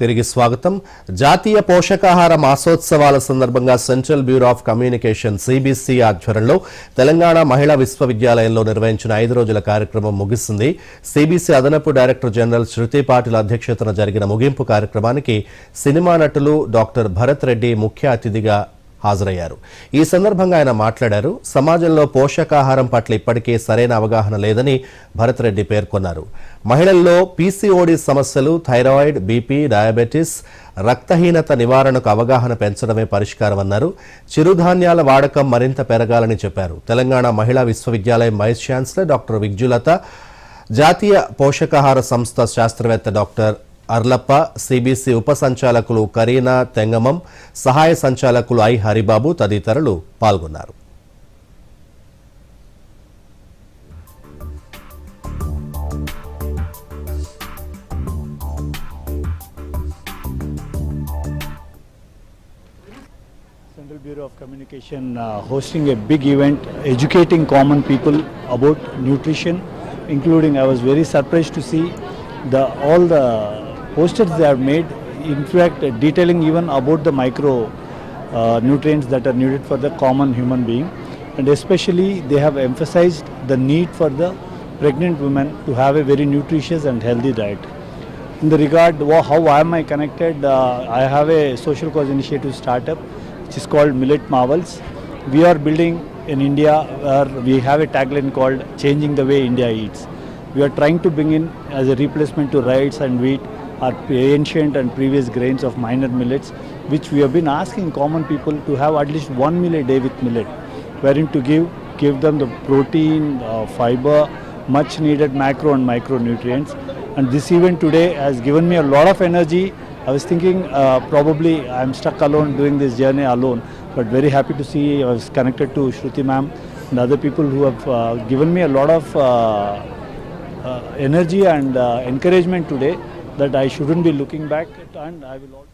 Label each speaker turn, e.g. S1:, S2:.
S1: తిరిగి స్వాగతం. జాతీయ పోషకాహార మాసోత్సవాల సందర్భంగా central bureau of communication CBC ఆధ్వర్యంలో తెలంగాణ మహిళా విశ్వవిద్యాలయంలో నిర్వహించిన ఐదు రోజుల కార్యక్రమం ముగిసింది. సిబిసి అదనపు డైరెక్టర్ జనరల్ శృతి పాటిల్ అధ్యక్షతన జరిగిన ముగింపు కార్యక్రమానికి సినిమా నటులు డాక్టర్ భరత్ రెడ్డి ముఖ్య అతిథిగా హాజరయ్యారు. ఈ సందర్భంగా ఆయన మాట్లాడారు సమాజంలో పోషకాహారం పట్ల ఇప్పటికే సరైన అవగాహన లేదని భరత్ రెడ్డి పేర్కొన్నారు. మహిళల్లో పీసీఓడి సమస్యలు థైరాయిడ్ బీపీ డయాబెటిస్ రక్తహీనత నివారణకు అవగాహన పెంచడమే పరిష్కారమన్నారు. చిరుధాన్యాల వాడకం మరింత పెరగాలని చెప్పారు. తెలంగాణ మహిళా విశ్వవిద్యాలయం వైస్ ఛాన్సలర్ డాక్టర్ విగ్జులత జాతీయ పోషకాహార సంస్థ శాస్త్రవేత్త డాక్టర్ అర్లప్ప సిబిసి ఉప సంచాలకులు కరీనా తెంగమం సహాయ సంచాలకులు ఐ హరిబాబు తదితరులు పాల్గొన్నారు
S2: Central Bureau of Communication uh, hosting a big event educating common people about nutrition including I was very surprised to see the all the posters they have made in fact detailing even about the micro uh, nutrients that are needed for the common human being and especially they have emphasized the need for the pregnant women to have a very nutritious and healthy diet in the regard how am I connected, uh, I have a social cause initiative startup which is called Millet Marvels. We are building in India where we have a tagline called Changing the Way India Eats. We are trying to bring in as a replacement to rice and wheat our ancient and previous grains of minor millets which we have been asking common people to have at least one meal a day with millet wherein to give give them the protein, uh, fiber, much needed macro and micronutrients. And this event today has given me a lot of energy. I was thinking uh, probably I'm stuck alone doing this journey alone, but very happy to see I was connected to Shruti ma'am and other people who have uh, given me a lot of uh, uh, energy and uh, encouragement today that I shouldn't be looking back and I will.